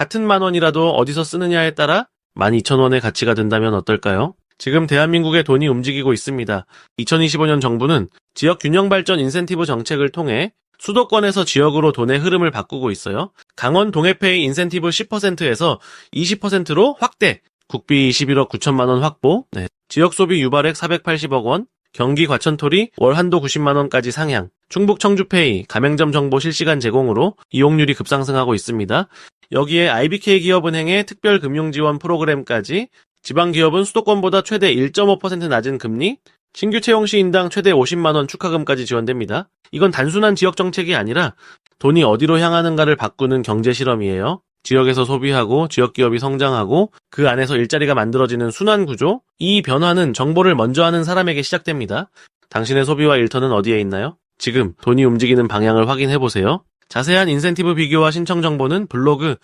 같은 만 원이라도 어디서 쓰느냐에 따라 12,000원의 가치가 된다면 어떨까요? 지금 대한민국의 돈이 움직이고 있습니다. 2025년 정부는 지역 균형 발전 인센티브 정책을 통해 수도권에서 지역으로 돈의 흐름을 바꾸고 있어요. 강원 동해페이 인센티브 10%에서 20%로 확대, 국비 21억 9천만 원 확보, 네. 지역 소비 유발액 480억 원, 경기 과천토리 월 한도 90만 원까지 상향, 충북 청주페이 가맹점 정보 실시간 제공으로 이용률이 급상승하고 있습니다. 여기에 IBK 기업은행의 특별 금융 지원 프로그램까지 지방 기업은 수도권보다 최대 1.5% 낮은 금리, 신규 채용 시 인당 최대 50만 원 축하금까지 지원됩니다. 이건 단순한 지역 정책이 아니라 돈이 어디로 향하는가를 바꾸는 경제 실험이에요. 지역에서 소비하고 지역 기업이 성장하고 그 안에서 일자리가 만들어지는 순환 구조. 이 변화는 정보를 먼저 하는 사람에게 시작됩니다. 당신의 소비와 일터는 어디에 있나요? 지금 돈이 움직이는 방향을 확인해 보세요. 자세한 인센티브 비교와 신청 정보는 블로그